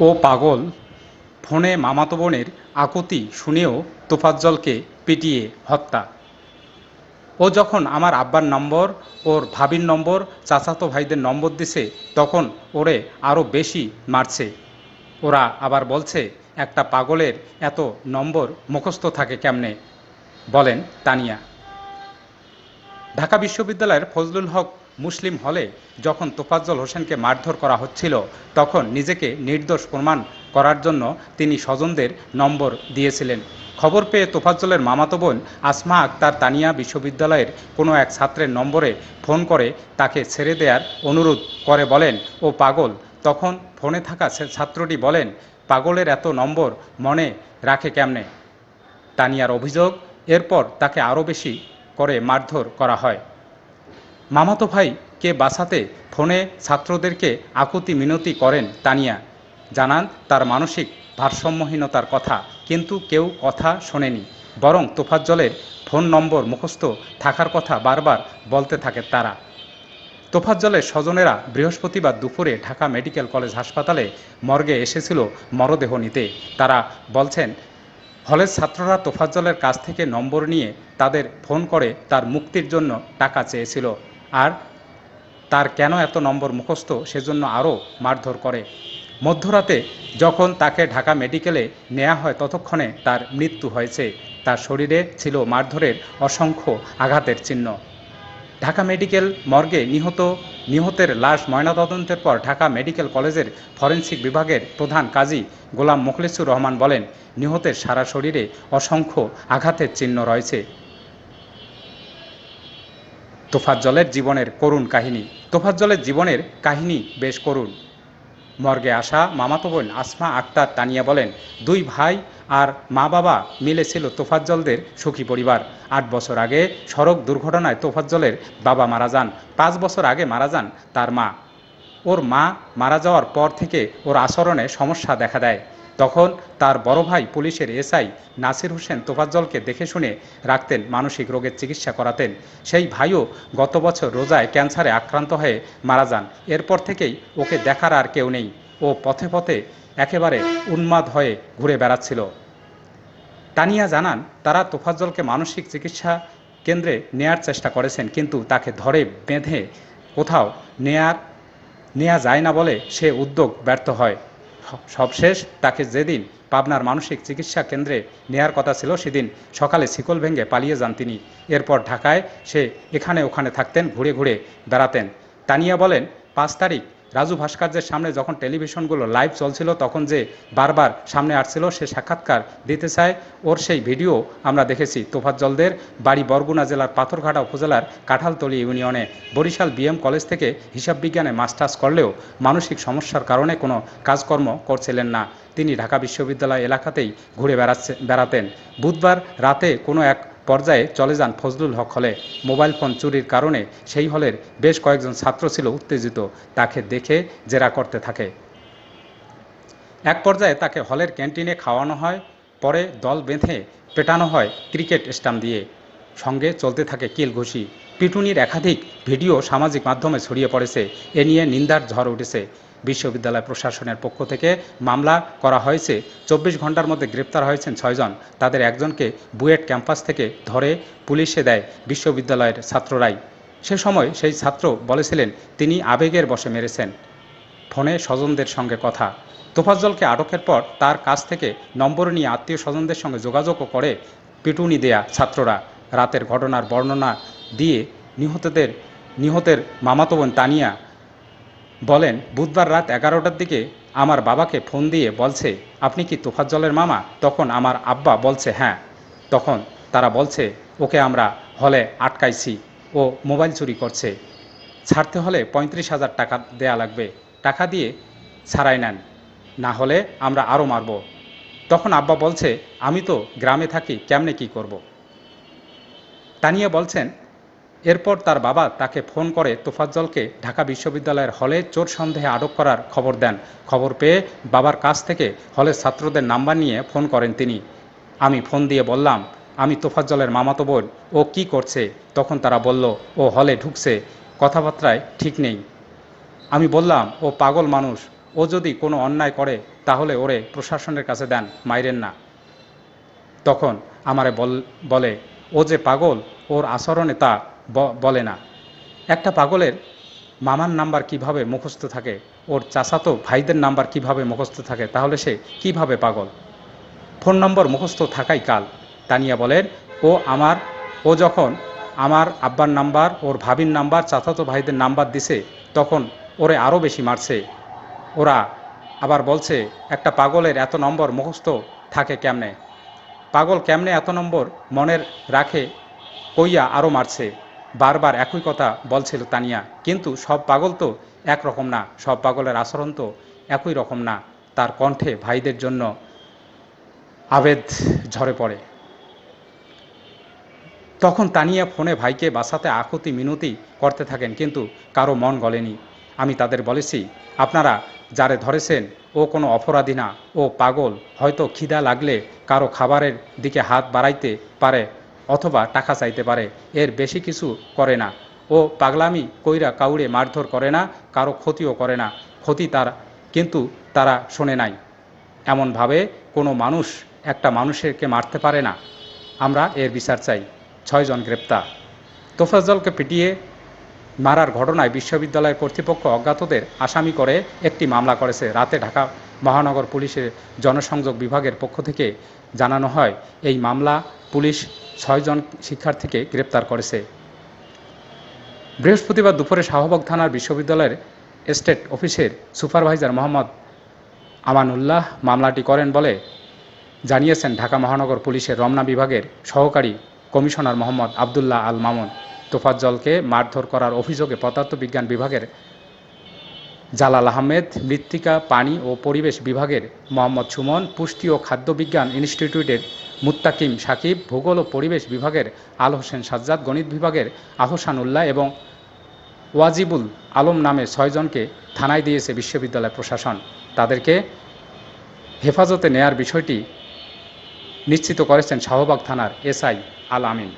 ও পাগল ফোনে মামাতো বোনের আকুতি শুনেও তোফাজ্জলকে পিটিয়ে হত্যা। ও যখন আমার আব্বার নম্বর, ওর ভাবির নম্বর, চাচাতো ভাইদের নম্বর দিছে, তখন ওরে আরও বেশি মারছে। ওরা আবার বলছে, একটা পাগলের এত নম্বর মুখস্থ থাকে কেমনে? বলেন তানিয়া। ঢাকা বিশ্ববিদ্যালয়ের ফজলুল হক মুসলিম হলে যখন তোফাজ্জল হোসেনকে মারধর করা হচ্ছিল, তখন নিজেকে নির্দোষ প্রমাণ করার জন্য তিনি স্বজনদের নম্বর দিয়েছিলেন। খবর পেয়ে তোফাজ্জলের মামাতো বোন আসমা আক্তার তানিয়া বিশ্ববিদ্যালয়ের কোনো এক ছাত্রের নম্বরে ফোন করে তাকে ছেড়ে দেওয়ার অনুরোধ করে বলেন, ও পাগল। তখন ফোনে থাকা ছাত্রটি বলেন, পাগলের এত নম্বর মনে রাখে কেমনে? তানিয়ার অভিযোগ, এরপর তাকে আরও বেশি করে মারধর করা হয়। মামাতো ভাইকে বাঁচাতে ফোনে ছাত্রদেরকে আকুতি মিনতি করেন তানিয়া। জানান তার মানসিক ভারসাম্যহীনতার কথা, কিন্তু কেউ কথা শোনেনি। বরং তোফাজ্জলের ফোন নম্বর মুখস্থ থাকার কথা বারবার বলতে থাকে তারা। তোফাজ্জলের স্বজনেরা বৃহস্পতিবার দুপুরে ঢাকা মেডিকেল কলেজ হাসপাতালে মর্গে এসেছিল মরদেহ নিতে। তারা বলছেন, হলের ছাত্ররা তোফাজ্জলের কাছ থেকে নম্বর নিয়ে তাদের ফোন করে তার মুক্তির জন্য টাকা চেয়েছিল। আর তার কেন এত নম্বর মুখস্থ সেজন্য আরও মারধর করে। মধ্যরাতে যখন তাকে ঢাকা মেডিকেলে নেওয়া হয় ততক্ষণে তার মৃত্যু হয়েছে। তার শরীরে ছিল মারধরের অসংখ্য আঘাতের চিহ্ন। ঢাকা মেডিকেল মর্গে নিহত, নিহতের লাশ ময়নাতদন্তের পর ঢাকা মেডিকেল কলেজের ফরেনসিক বিভাগের প্রধান কাজী গোলাম মোখলেসুর রহমান বলেন, নিহতের সারা শরীরে অসংখ্য আঘাতের চিহ্ন রয়েছে। তোফাজ্জলের জীবনের করুণ কাহিনী। তোফাজ্জলের জীবনের কাহিনী বেশ করুণ। মর্গে আসা মামাতো বোন আসমা আক্তার তানিয়া বলেন, দুই ভাই আর মা বাবা মিলে ছিল তোফাজ্জলদের সুখী পরিবার। আট বছর আগে সড়ক দুর্ঘটনায় তোফাজ্জলের বাবা মারা যান। পাঁচ বছর আগে মারা যান তার মা। ওর মা মারা যাওয়ার পর থেকে ওর আচরণে সমস্যা দেখা দেয়। তখন তার বড় ভাই পুলিশের এসআই নাসির হোসেন তোফাজ্জলকে দেখে শুনে রাখতেন মানসিক রোগের চিকিৎসা করাতেন। সেই ভাইও গত বছর রোজায় ক্যান্সারে আক্রান্ত হয়ে মারা যান। এরপর থেকেই ওকে দেখার আর কেউ নেই। ও পথে পথে একেবারে উন্মাদ হয়ে ঘুরে বেড়াচ্ছিল। তানিয়া জানান, তারা তোফাজ্জলকে মানসিক চিকিৎসা কেন্দ্রে নেয়ার চেষ্টা করেছেন, কিন্তু তাকে ধরে বেঁধে কোথাও নেয়ার, নেয়া যায় না বলে সে উদ্যোগ ব্যর্থ হয়। সবশেষ তাকে যেদিন পাবনার মানসিক চিকিৎসা কেন্দ্রে নেয়ার কথা ছিল, সেদিন সকালে শিকল ভেঙে পালিয়ে যান তিনি। এরপর ঢাকায় সে এখানে ওখানে থাকতেন, ঘুরে ঘুরে বেড়াতেন। তানিয়া বলেন, পাঁচ তারিখ রাজু ভাস্কর্যের সামনে যখন টেলিভিশনগুলো লাইভ চলছিল, তখন যে বারবার সামনে আসছিল, সে সাক্ষাৎকার দিতে চায়। ওর সেই ভিডিও আমরা দেখেছি তোফাজ্জলদের বাড়ি বরগুনা জেলার পাথরঘাটা উপজেলার কাঁঠালতলি ইউনিয়নে। বরিশাল বিএম কলেজ থেকে হিসাব বিজ্ঞানে মাস্টার্স করলেও মানসিক সমস্যার কারণে কোনো কাজকর্ম করছিলেন না। তিনি ঢাকা বিশ্ববিদ্যালয় এলাকাতেই ঘুরে বেড়াচ্ছে, বেড়াতেন। বুধবার রাতে কোনো এক পর্যায়ে চলে যান ফজলুল হক হলে। মোবাইল ফোন চুরির কারণে সেই হলের বেশ কয়েকজন ছাত্র ছিল উত্তেজিত। তাকে দেখে জেরা করতে থাকে। এক পর্যায়ে তাকে হলের ক্যান্টিনে খাওয়ানো হয়, পরে দল বেঁধে পেটানো হয় ক্রিকেট স্টাম্প দিয়ে। সঙ্গে চলতে থাকে কিল ঘুষি। পিটুনির একাধিক ভিডিও সামাজিক মাধ্যমে ছড়িয়ে পড়েছে। এ নিয়ে নিন্দার ঝড় উঠেছে। বিশ্ববিদ্যালয় প্রশাসনের পক্ষ থেকে মামলা করা হয়েছে। চব্বিশ ঘণ্টার মধ্যে গ্রেপ্তার হয়েছেন ছয়জন তাদের একজনকে বুয়েট ক্যাম্পাস থেকে ধরে পুলিশে দেয় বিশ্ববিদ্যালয়ের ছাত্ররাই। সে সময় সেই ছাত্র বলেছিলেন, তিনি আবেগের বসে মেরেছেন। ফোনে স্বজনদের সঙ্গে কথা। তোফাজ্জলকে আটকের পর তার কাছ থেকে নম্বর নিয়ে আত্মীয় স্বজনদের সঙ্গে যোগাযোগও করে পিটুনি দেয়া ছাত্ররা। রাতের ঘটনার বর্ণনা দিয়ে নিহতদের, নিহতের মামাতো বোন তানিয়া বলেন, বুধবার রাত এগারোটার দিকে আমার বাবাকে ফোন দিয়ে বলছে, আপনি কি তোফাজ্জলের মামা? তখন আমার আব্বা বলছে হ্যাঁ। তখন তারা বলছে, ওকে আমরা হলে আটকাইছি, ও মোবাইল চুরি করছে। ছাড়তে হলে পঁয়ত্রিশ হাজার টাকা দেয়া লাগবে, টাকা দিয়ে ছাড়াই নেন, না হলে আমরা আরও মারব। তখন আব্বা বলছে, আমি তো গ্রামে থাকি, কেমনে কি করব। তানিয়া বলছেন এরপর তার বাবা তাকে ফোন করে তোফাজ্জলকে ঢাকা বিশ্ববিদ্যালয়ের হলে চোর সন্দেহে আটক করার খবর দেন। খবর পেয়ে বাবার কাছ থেকে হলের ছাত্রদের নাম্বার নিয়ে ফোন করেন তিনি। আমি ফোন দিয়ে বললাম, আমি তোফাজ্জলের মামাতো বোন, ও কি করছে? তখন তারা বলল, ও হলে ঢুকছে, কথাবার্তায় ঠিক নেই। আমি বললাম, ও পাগল মানুষ, ও যদি কোনো অন্যায় করে, তাহলে ওরে প্রশাসনের কাছে দেন, মাইরেন না। তখন আমারে বল, বলে, ও যে পাগল, ওর আচরণে তা বলে না। একটা পাগলের মামার নাম্বার কীভাবে মুখস্থ থাকে, ওর চাচাতো ভাইদের নাম্বার কীভাবে মুখস্থ থাকে, তাহলে সে কীভাবে পাগল? ফোন নম্বর মুখস্থ থাকাই কাল। তানিয়া বলেন, ও আমার, ও যখন আমার আব্বার নাম্বার, ওর ভাবির নাম্বার, চাচাতো ভাইদের নাম্বার দিছে, তখন ওরে আরও বেশি মারছে। ওরা আবার বলছে, একটা পাগলের এত নম্বর মুখস্থ থাকে কেমনে? পাগল কেমনে এত নম্বর মনের রাখে, কইয়া আরও মারছে? বারবার একই কথা বলছিল তানিয়া, কিন্তু সব পাগল তো একরকম না, সব পাগলের আচরণ তো একই রকম না, তার কণ্ঠে ভাইদের জন্য আবেদ ঝরে পড়ে। তখন তানিয়া ফোনে ভাইকে বাসাতে আকুতি মিনতি করতে থাকেন, কিন্তু কারও মন গলেনি। আমি তাদের বলেছি, আপনারা যারে ধরেছেন, ও কোনো অপরাধী না, ও পাগল, হয়তো খিদা লাগলে কারও খাবারের দিকে হাত বাড়াইতে পারে অথবা টাকা চাইতে পারে। এর বেশি কিছু করে না। ও পাগলামি কইরা কাউরে মারধর করে না, কারও ক্ষতিও করে না। ক্ষতি তার, কিন্তু তারা শোনে নাই। এমনভাবে কোনো মানুষ একটা মানুষেরকে মারতে পারে না। আমরা এর বিচার চাই। ছয়জন গ্রেপ্তার। তোফাজ্জলকে পিটিয়ে মারার ঘটনায় বিশ্ববিদ্যালয়ের কর্তৃপক্ষ অজ্ঞাতদের আসামি করে একটি মামলা করেছে। রাতে ঢাকা মহানগর পুলিশের জনসংযোগ বিভাগের পক্ষ থেকে জানানো হয়, এই মামলা পুলিশ ছয়জন শিক্ষার্থীকে গ্রেপ্তার করেছে। বৃহস্পতিবার দুপুরে শাহবাগ থানার বিশ্ববিদ্যালয়ের স্টেট অফিসের সুপারভাইজার মোহাম্মদ আমানুল্লাহ মামলাটি করেন বলে জানিয়েছেন ঢাকা মহানগর পুলিশের রমনা বিভাগের সহকারী কমিশনার মোহাম্মদ আবদুল্লাহ আল মামুন। তোফাজ্জলকে মারধর করার অভিযোগে পদার্থবিজ্ঞান বিভাগের জালাল আহমেদ, মৃত্তিকা, পানি ও পরিবেশ বিভাগের মোহাম্মদ সুমন, পুষ্টি ও খাদ্য বিজ্ঞান ইনস্টিটিউটের মুত্তাকিম সাকিব, ভূগোল ও পরিবেশ বিভাগের আল হোসেন সাজ্জাদ, গণিত বিভাগের আহসান উল্লাহ এবং ওয়াজিবুল আলম নামে ছয়জনকে থানায় দিয়েছে বিশ্ববিদ্যালয় প্রশাসন। তাদেরকে হেফাজতে নেয়ার বিষয়টি নিশ্চিত করেছেন শাহবাগ থানার এসআই আল আমিন।